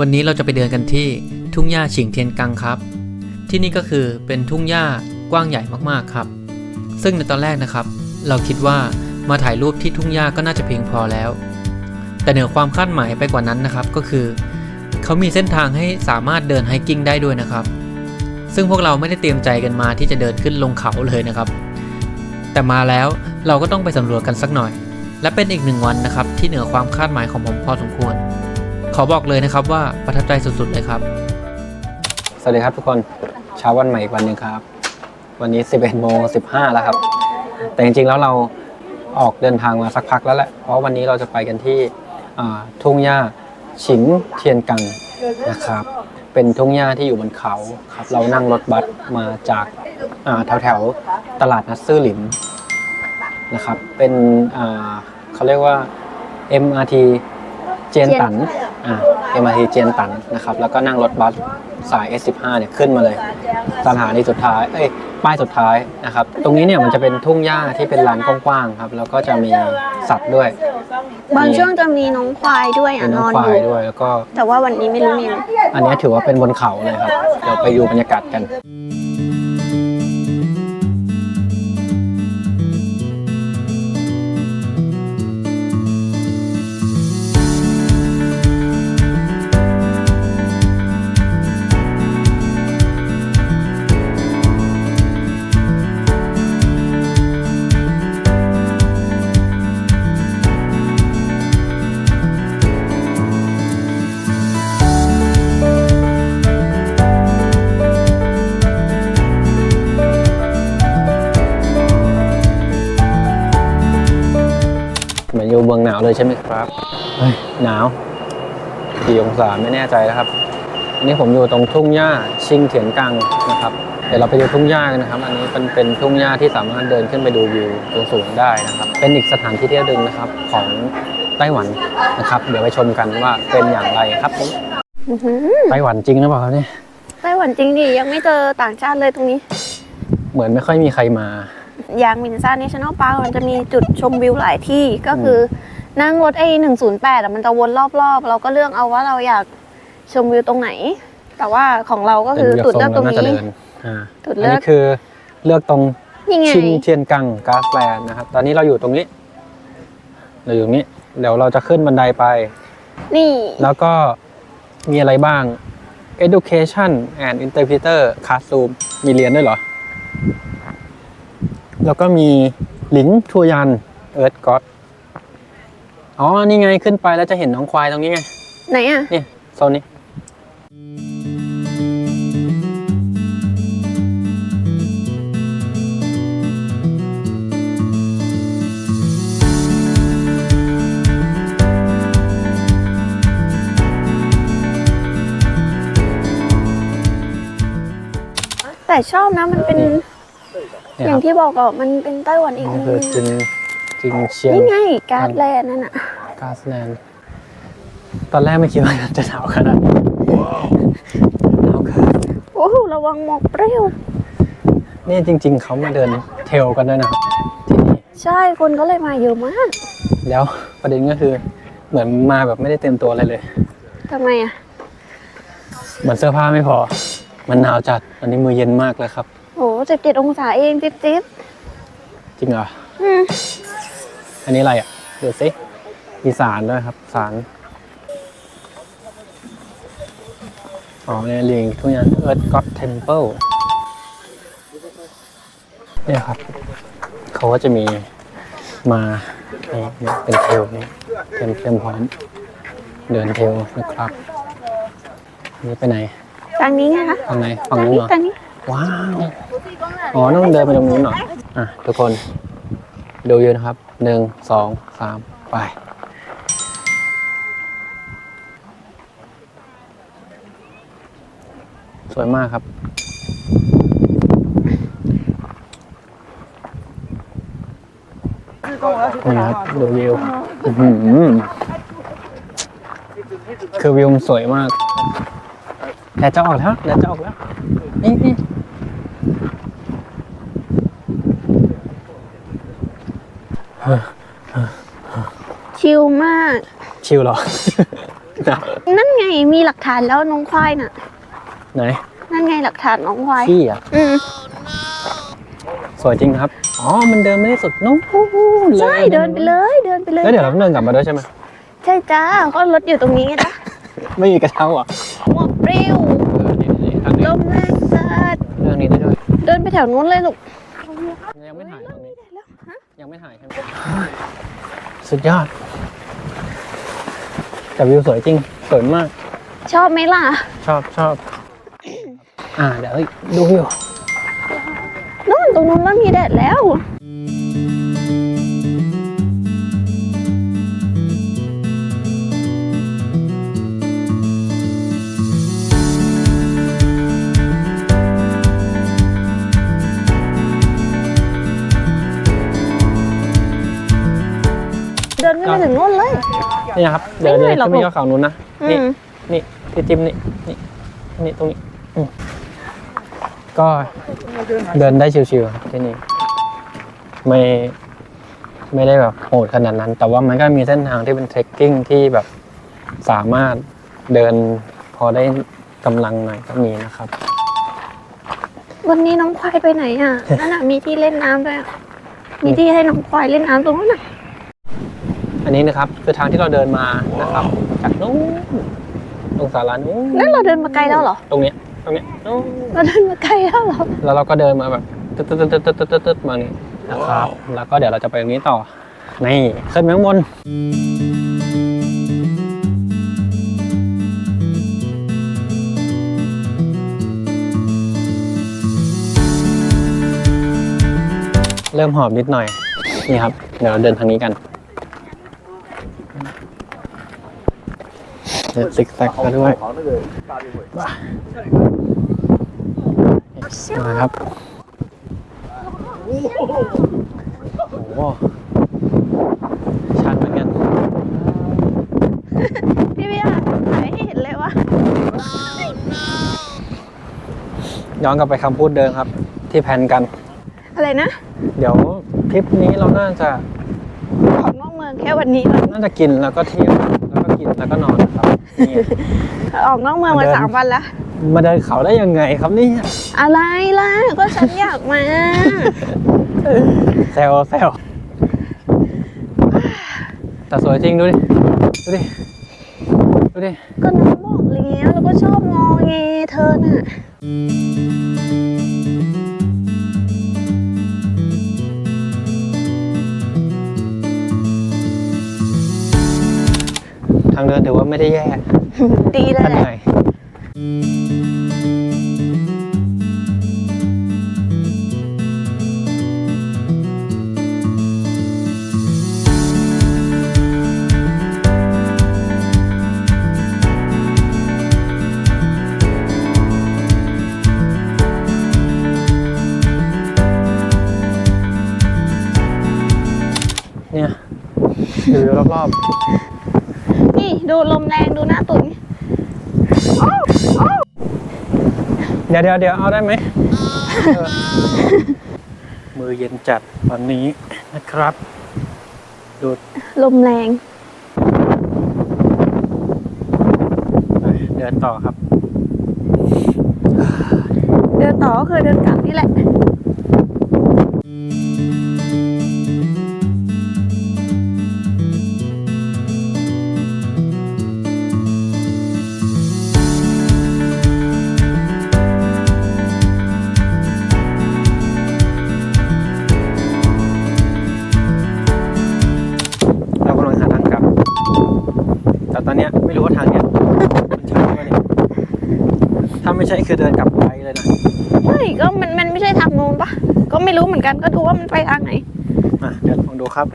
วันนี้เราจะไปเดินกันที่ทุ่งหญ้าฉิงเทียนกังครับ ที่นี่ก็คือเป็นทุ่งหญ้ากว้างใหญ่มากๆครับ ซึ่งในตอนแรกนะครับ เราคิดว่ามาถ่ายรูปที่ทุ่งหญ้าก็น่าจะเพียงพอแล้ว แต่เหนือความคาดหมายไปกว่านั้นนะครับก็คือ เขามีเส้นทางให้สามารถเดินไฮกิ้งได้ด้วยนะครับ ซึ่งพวกเราไม่ได้เตรียมใจกันมาที่จะเดินขึ้นลงเขาเลยนะครับ แต่มาแล้วเราก็ต้องไปสำรวจกันสักหน่อย และเป็นอีกหนึ่งวันนะครับที่เหนือความคาดหมายของผมพอสมควร ขอบอกเลยนะครับว่าประทับใจสุดๆเลยครับ สวัสดีครับทุกคนเช้าวันใหม่อีกวันหนึ่งครับ วันนี้ 11โมง15 แล้วครับ แต่จริงๆแล้วเราออกเดินทางมาสักพักแล้วแหละเพราะวันนี้เราจะไปกันที่อ่าทุ่งหญ้าฉิงเทียนกังนะครับ เป็นทุ่งหญ้าที่อยู่บนเขาครับ เรานั่งรถบัสมาจากแถวแถวๆตลาดนัดซื่อหลินนะครับ เป็นอ่าเขาเรียกว่า MRT เจียนตัน อ่า MRT เจียนตันนะครับ แล้วก็นั่งรถบัสสาย S15 เนี่ยขึ้นมาเลย สถานีสุดท้าย เอ้ย ป้ายสุดท้ายนะครับ ตรงนี้เนี่ยมันจะเป็นทุ่งหญ้าที่เป็นลานกว้างๆครับ แล้วก็จะมีสัตว์ด้วยบางช่วงจะมีน้องควายด้วยมีอะนน้องอนควาอยยู่ ด้วย แล้วก็ แต่ว่าวันนี้ไม่รู้มีไหม อันนี้ถือว่าเป็นบนเขาเลยครับ เดี๋ยวไปดูบรรยากาศกันเห เมืองหนาวเลยใช่ไหมครับเฮ้ยหนาวกี่องศาไม่แน่ใจนะครับอันนี้ผมอยู่ตรงทุ่งหญ้าชิงเถียนกังนะครับ เดี๋ยวเราไปดูทุ่งหญ้ากันนะครับ อันนี้เป็นเป็นทุ่งหญ้าที่สามารถเดินขึ้นไปดูวิวสูงๆได้นะครับ เป็นอีกสถานที่เที่ยวหนึ่งนะครับของไต้หวันนะครับ เดี๋ยวไปชมกันว่าเป็นอย่างไรครับผมอื้อหือไต้หวันจริงหรือเปล่าครับเนี่ยไต้หวันจริงดิยังไม่เจอต่างชาติเลยตรงนี้ เหมือนไม่ค่อยมีใครมายางมินซ่าเนชั่นแนลพาร์คมันจะมีจุดชมวิวหลายที่ก็คืออ นั่งรถไอ้หนึ่งศูนย์แปดมันจะวนรอบๆ เราก็เลือกเอาว่าเราอยากชมวิวตรงไหน แต่ว่าของเราก็คือแต่จุดดูเลืจาอกกตรงทแล้วน่าจะนี้เดินอ่าจุดอันเลือกนี้คือเลือกตรงนี่ไงชิงเทียนกังกาสแลนด์นะครับ ตอนนี้เราอยู่ตรงนี้ เราอยู่ตรงนี้ เดี๋ยวเราจะขึ้นบันไดไป นี่ แล้วก็มีอะไรบ้าง education and interpreter classroom มีเรียนด้วยเหรอ แล้วก็มีหลิงทัวยันเอิร์ธก็อด อ๋อ นี่ไงขึ้นไปแล้วจะเห็นน้องควายตรงนี้ไง ไหนอะ นี่โซนนี้ แต่ชอบนะมันเป็น เนี่ยอคย่ารังบที่บอกอะมันเป็นไต้หวันอีกนี่นึงคือจริงจริงเชียง นี่ไงการ์ดแลนด์นั่นอะ กาสแลนด์ตอนแรกไม่คิดว่าจะหนาวขนาดนี้หนาวเกินโอ้โหระวังหมอกเปรี้ยว นี่จริง ๆ เขามาเดินเทรลกันด้วยนะครับที่นี่ ใช่คนก็เลยมาเยอะมาก แล้วประเด็นก็คือเหมือนมาแบบไม่ได้เต็มตัวอะไรเลย ทำไมอะเหมือนเสื้อผ้าไม่พอ มันหนาวจัดอันนี้มือเย็นมากเลยครับโอ้สิบเจ็ดองศาเองจิ๊บจิ๊บจริงเหรออืมอันนี้อะไรอะดูสิ มีสารด้วยครับสารอ๋อเนี่ยเรียงทุกอย่างเอิร์ธก็อดเทมเพิลเนี่ยครับ เขาก็จะมีมานี่เนี่ยเป็นเทลนี่เตรียมเตรียมพร้อมเดินเทลนะครับ นี่ไปไหนทางนี้ไงคะทางไหนฝั่งทางนู้นนี้เหรอทางนี้ว้าวอ๋อต้องเดินไปตรงนู้นเหรออะทุกคน ดูอยู่นะครับหนึ่งสองสามไป สวยมากครับ นี่ครับดูวิวอื้อหือคือวิวมันสวยมากแดดจะออกแล้วแดดจะออกแล้วนี่นี่ชิลมาก ชิลเหรอนะนั่นไงมีหลักฐานแล้วน้องควายน่ะ ไหนนั่นไงหลักฐานน้องควายขี้อะอืมสวยจริงครับ อ๋อ มันเดินไม่ได้สุดนู้นเลยใช่เดินไปเลยเดินไปเลยแล้วเดี๋ยวเราต้องเดินกลับมาด้วยใช่ไหมใช่จ้าก็รถอยู่ตรงนี้ไงจ้ะไม่มีกระเช้าอะหมวกปลิวเออนี่นี่ทางนี้ลมแรงจัดเรื่องนี้ได้ด้วย เดินไปแถวนู้นเลยลูกยังไม่ถ่ายตรงนี้ยังไม่ถ่ายใช่ไหมสุดยอดแต่วิวสวยจริงสวยมาก ชอบไหมล่ะ ชอบชอบ อ่าเดี๋ยวดูวิวนู่นตรงนู้นมันมีแดดแล้ว เดินไม่ไปถึงนู่นเลย นี่นะครับ เดี๋ยวไม่เดิเหนื่อยหรอกนขึ้นไปยอดเขานู้นนะอืนี่มนี่ที่จิ้มนี่ นี่ นี่ตรงนี้อืม ก็เดินได้ชิวๆครับที่นี่ไม่ไม่ได้แบบโหดขนาดนั้น แต่ว่ามันก็มีเส้นทางที่เป็นเทรคกิ้งที่แบบสามารถเดินพอได้กำลังหน่อยก็มีนะครับ วันนี้น้องควายไปไหนอะ นั่นน่ะมีที่เล่นน้ำด้วยอะมีที่ให้น้องควายเล่นน้ำตรงนั้นน่ะอันนี้นะครับคือทางที่เราเดินมานะครับ จากนู้นตรงศาลานู้นนั่นเราเดินมาไกลแล้วเหรอ ตรงเนี้ย ตรงเนี้ยนู้นเราเดินมาไกลแล้วเหรอแล้วเราก็เดินมาแบบตึ๊ดตึ๊ดตึ๊ดตึ๊ดตึ๊ดตึ๊ดตึ๊ดมานี่นะครับ แล้วก็เดี๋ยวเราจะไปตรงนี้ต่อ นี่ขึ้นไปข้างบน เริ่มหอบนิดหน่อย นี่ครับ เดี๋ยวเราเดินทางนี้กันเดินซิกแซกก็ด้วย มาครับโอ้โหชันเหมือนกันพี่เบียร์ถ่ายให้เห็นเลยว่าย้อนกลับไปคำพูดเดิมครับ ที่แพลนกัน อะไรนะ เดี๋ยวทริปนี้เราน่าจะออกนอกเมืองแค่วันนี้เหรอน่าจะกินแล้วก็เที่ยวแล้วก็กินแล้วก็นอนครับนี่ ออกนอกเมืองมาเดินสามวันแล้ว มาเดินเขาได้ยังไงครับเนี่ยอะไรล่ะ ก็ฉันอยากมา แซวแซวแต่สวยจริงดูดิ ดูดิ ดูดิ ก็น้องบอกแล้วแล้วก็ชอบงอแงเธอน่ะทางเดินถือว่าไม่ได้แย่ดีเลยแต่แหเหละ อบนี่ดูลมแรงดูหน้าตุ่นๆเดี๋ยวเดี๋ยวเดี๋ยวเอาได้ไหมเออมือเย็นจัดวันนี้นะครับ ดูลมแรง ไปเดินต่อครับ เดินต่อก็คือเดินกลับนี่แหละ ก็ไม่รู้เหมือนกันก็ดูว่ามันไปทางไหนอะเดี๋ยวลองดูครับ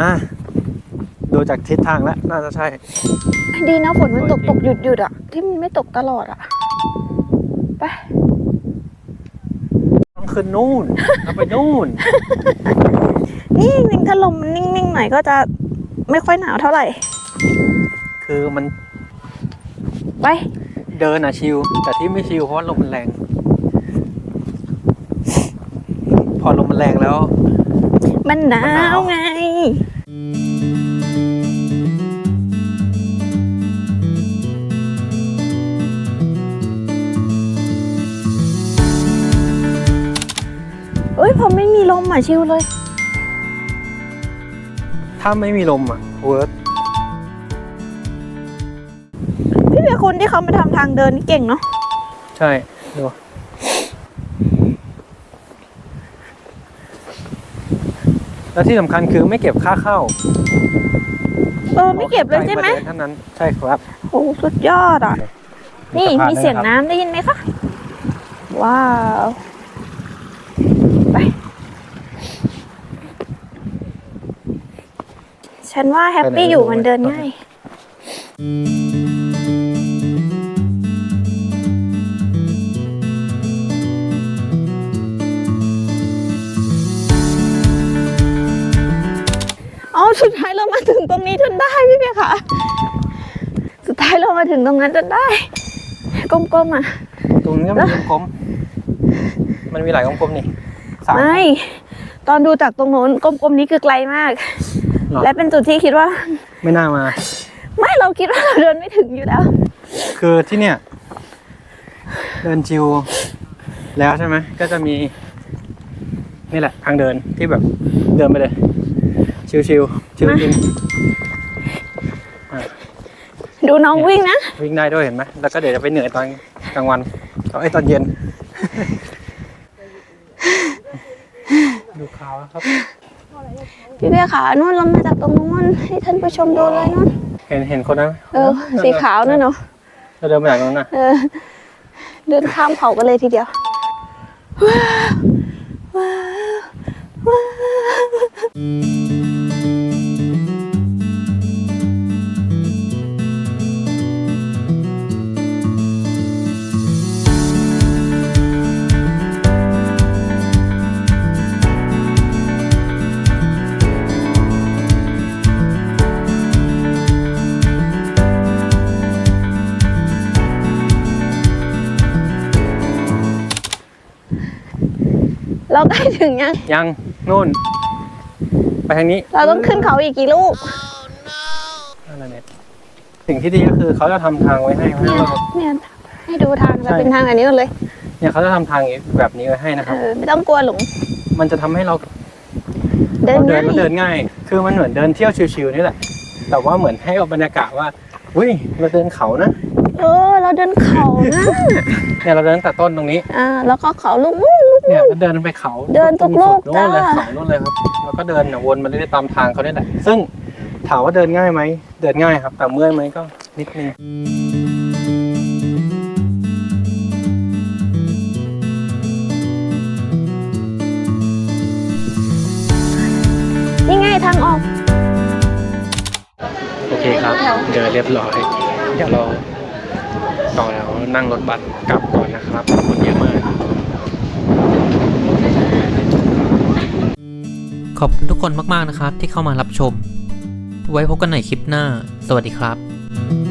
อะดูจากทิศทางแล้วน่าจะใช่ ดีนะฝนมันตกโอ้ตยกหยุดหยุดอะ ที่มันไม่ตกตลอดอะ ไปต้องขึ้นนู่นเราไปนู่น นี่จริงๆถ้าลมมันนิ่งๆหน่อยก็จะไม่ค่อยหนาวเท่าไหร่ คือมัน ไป เดินอะชิลแต่ที่ไม่ชิลเพราะว่าลมมันแรง แรงแล้ว มันหนาวไง เอ้ยพอไม่มีลมอะชิวเลย ถ้าไม่มีลมอะเวิร์ดพี่เบียร์คนที่เขามาทำทางเดินนี่เก่งเนาะใช่ดู แล้วที่สำคัญคือไม่เก็บค่าเข้าเออไม่เก็บเลยใช่ไหมใจาดินเท่านั้นใช่ครับ โอ้สุดยอดอะ นี่สะพามีเสียงด้วยะครับน้ำได้ยินไหมคะว้าวไปฉันว่าแฮปปี้อยู่มันเดินง่ายอ๋อ สุดท้ายเรามาถึงตรงนี้จนได้พี่เบียร์ค่ะ สุดท้ายเรามาถึงตรงนั้นจนได้กลมๆอะตรงนี้ก็มีกลมๆมันมีหลายกลมๆนี่สามไม่ตอนดูจากตรงโน้นกลมๆนี้คือไกลมากหรอและเป็นจุดที่คิดว่า ไม่น่ามา ไม่เราคิดว่าเราเดินไม่ถึงอยู่แล้ว คือที่เนี่ย เดินจิวแล้วใช่ไหมก็จะมี นี่แหละทางเดินที่แบบเดินไปเลย ชิวๆ ชิวจริงดูน้องวิ่งนะ วิ่งได้ด้วยเห็นไหมแล้วก็เดี๋ยวจะไปเหนื่อยตอนกลางวันเอาไอ้ยตอนเย็น ดูขาวนะครับ พี่เบียร์ขานู่นเรามาจากตรงนู้นให้ท่านผู้ชมดูเลยนู่นเห็นเห็นคนนั้นไหมเออ สีขาวนั่นเนาะเราเดินมาจากตรงนั้นนะเออ เดินข้ามเขากันเลยทีเดียวว้าวว้าวว้าว เราใกล้ถึงยัง ยังนู่น ไปทางนี้เราต้องขึ้นเขาอีกกี่ลูกนั่นแหละเนี่ยสิ่งที่ดีก็คือเขาจะทำทางไว้ให้ให้เนี่ยเรา เนี่ยให้ดูทางใช่เราเป็นทางอันนี้หมดเลยเนี่ยเขาจะทำทางแบบนี้ไว้ให้นะครับ เออไม่ต้องกลัวหลงมันจะทำให้เราเดินเราเดิง่านยเราเดินง่าย คือมันเหมือนเดินเที่ยวชิวๆนี่แหละ แต่ว่าเหมือนให้เอาบรรยากาศว่าอุ้ยเราเดินเขานะเออ เราเดินเขานะเนี่ยเราเดินตั้งแต่ต้นตรงนี้ อ่าแล้วก็เขาลูกนู้นลูก เนี่ยก็เดินไปเขาเดินทุกลูกตรงสุดโน่นเลยจ้า เขาโน่นเลยครับแล้วก็เดินเนี่ยวนมาเรื่อยๆตามทางเขาเนี่ยแหละซึ่งถามว่าเดินง่ายไหมเดินง่ายครับ แต่เมื่อยไหมก็นิดนึงนี่ไงทางออก โอเคครับ เดินเรียบร้อย เดี๋ยวเราต่อแล้วนั่งรถบัสกลับก่อนนะครับคนเยอะมาก ขอบคุณทุกคนมากๆนะครับที่เข้ามารับชม ไว้พบกันใหม่คลิปหน้า สวัสดีครับ